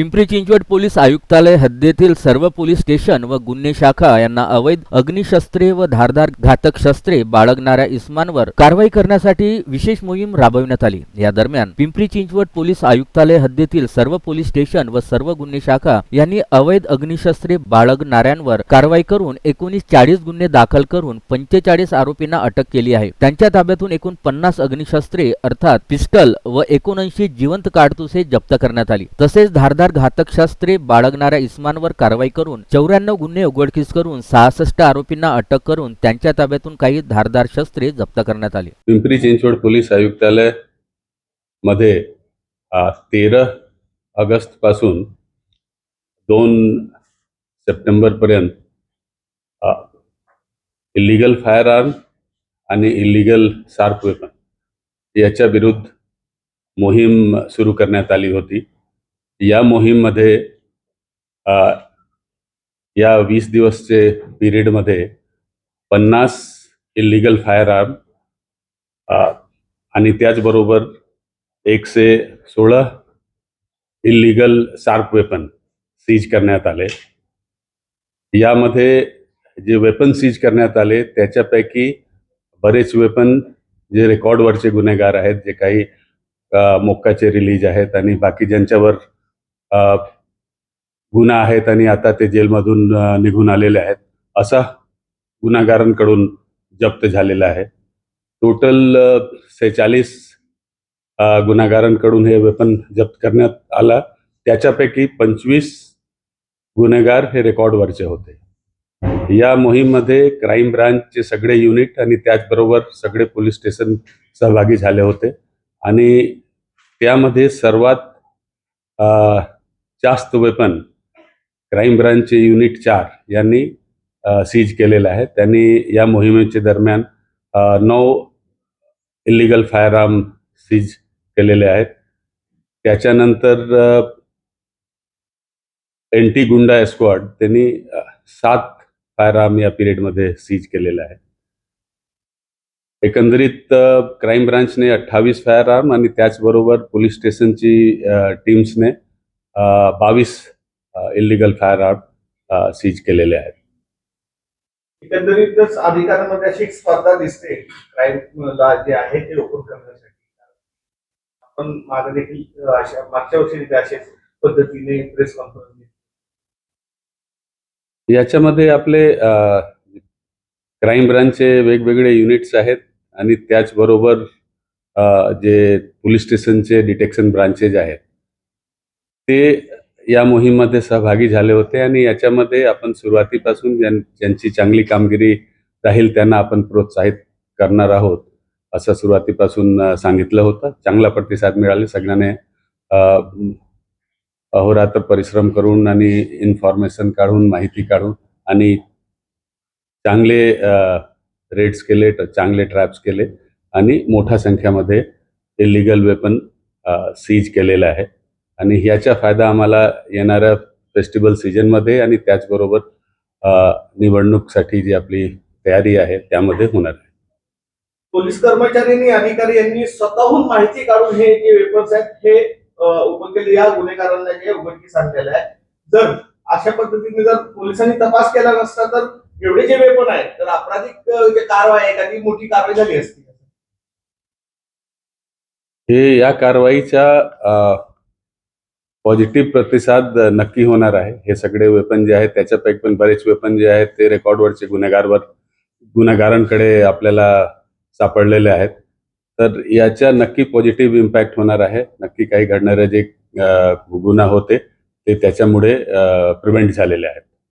Pimpri Chinchwad police आयुक्तालय हद्दीतील सर्व पोलीस स्टेशन व गुन्हे शाखा यांना अवैध अग्निशस्त्रे व धारदार घातक शस्त्रे बाळगणाऱ्या इस्मांवर कारवाई करण्यासाठी विशेष मोहीम राबविण्यात आली. या दरम्यान पिंपरी चिंचवड पोलीस आयुक्तालय हद्दीतील सर्व पोलीस स्टेशन व सर्व गुन्हे शाखा यांनी अवैध अग्निशस्त्रे बाळगणाऱ्यांवर कारवाई करून एकोणीस चाळीस गुन्हे दाखल करून पंचेचाळीस आरोपींना अटक केली आहे. त्यांच्या ताब्यातून एकूण पन्नास अग्निशस्त्रे अर्थात पिस्टल व एकोणऐंशी जिवंत काडतुसे जप्त करण्यात आली. तसेच धारदार घातक शास्त्रे बाळगणाऱ्या इस्मांवर कारवाई करून चौऱ्याण्णव गुन्हे उघडकीस करून सहासष्ट आरोपींना अटक करून त्यांच्या ताब्यातून काही धारदार शस्त्रे जप्त करण्यात आली. पिंपरी चिंचवड पोलीस आयुक्तालयमध्ये तेरा ऑगस्टपासून दोन सप्टेंबर पर्यंत इलिगल फायर आर्म आणि इलिगल शार्प वेपन याच्या विरुद्ध मोहीम सुरू करण्यात आली होती. या मोहीममध्ये या वीस दिवसचे पिरियडमध्ये पन्नास इलिगल फायर आर्म आणि त्याचबरोबर एकशे सोळा इलिगल शार्प वेपन सीज करण्यात आले. यामध्ये जे वेपन सीज करण्यात आले त्याच्यापैकी बरेच वेपन जे रेकॉर्डवरचे गुन्हेगार आहेत जे काही मोक्काचे रिलीज आहेत आणि बाकी ज्यांच्यावर गुन्हा आहेत आणि आता ते जेलमधून निघून आलेले आहेत. असा गुन्हागारांकडून जप्त झालेला आहे. टोटल सेहेचाळीस गुन्हेगारांकडून हे वेपन जप्त करण्यात आला. त्याच्यापैकी पंचवीस गुन्हेगार हे रेकॉर्डवरचे होते. या मोहीममध्ये क्राईम ब्रांचचे सगळे युनिट आणि त्याचबरोबर सगळे पोलीस स्टेशन सहभागी झाले होते. आणि त्यामध्ये सर्वात जास्त वेपन क्राईम ब्रांचचे युनिट चार यांनी सीज केलेलं आहे. त्यांनी या मोहिमेच्या दरम्यान नऊ इलिगल फायर आर्म सीज केलेले आहेत. त्याच्यानंतर एंटी गुंडा स्क्वॉड त्यांनी सात फायर आर्म या पिरियडमध्ये सीज केलेलं आहे. एकंदरीत क्राईम ब्रांचने अठ्ठावीस फायर आर्म आणि त्याचबरोबर पोलीस स्टेशनची टीम्सने बावीस इलिगल फायर आर्म सीज केलेले आहेत. एकंदरीतच अधिकाऱ्यांमध्ये अशी एक स्पर्धा दिसते. क्राईमला जे आहे ते ओपन करण्यासाठी. आपण मागे देखील अशा मागच्या वर्षी अशाच पद्धतीने प्रेस कॉन्फरन्स याच्यामध्ये आपले क्राईम ब्रांचचे वेगवेगळे युनिट्स आहेत आणि त्याचबरोबर जे पोलीस स्टेशनचे डिटेक्शन ब्रांचेस आहेत. ते या मोहीममध्ये सहभागी झाले होते आणि याच्यामध्ये आपण सुरुवातीपासून ज्यां- ज्यांची चांगली कामगिरी राहील त्यांना आपण प्रोत्साहित करणार आहोत असं सुरुवातीपासून सांगितलं होतं. चांगला प्रतिसाद मिळाले. सगळ्यांनी अहोरात्र परिश्रम करून आणि इन्फॉर्मेशन काढून माहिती काढून आणि चांगले रेट्स केले चांगले ट्रॅप्स केले आणि मोठ्या संख्यामध्ये इलिगल वेपन सीज केलेलं आहे. आणि ह्याचा फायदा आम्हाला येणाऱ्या फेस्टिवल सीजनमध्ये आणि त्याचबरोबर निवडणूकसाठी जी आपली तयारी आहे त्यामध्ये होणार आहे. पोलीस कर्मचारी आणि अधिकारी यांनी स्वतःहून माहिती काढून हे जे वेपन्स आहेत हे केले या गुन्हेगारांना जे उघडकीस आणलेलं आहे. जर अशा पद्धतीने जर पोलिसांनी तपास केला नसता तर एवढे जे वेपन आहेत तर आपराधिक अ, जे कारवाई एखादी मोठी कारवाई झाली असती हे या कारवाईचा पॉझिटिव्ह प्रतिसाद नक्की होणार आहे. हे सगळे वेपन जे आहेत त्याच्यापैकी पण बरेच वेपन जे आहेत ते रेकॉर्डवरचे गुन्हेगारवर गुन्हेगारांकडे आपल्याला सापडलेले आहेत. तर याच्या नक्की पॉझिटिव्ह इम्पॅक्ट होणार आहे. नक्की काही घडणारे जे गुन्हा होते ते त्याच्यामुळे प्रिव्हेंट झालेले आहेत.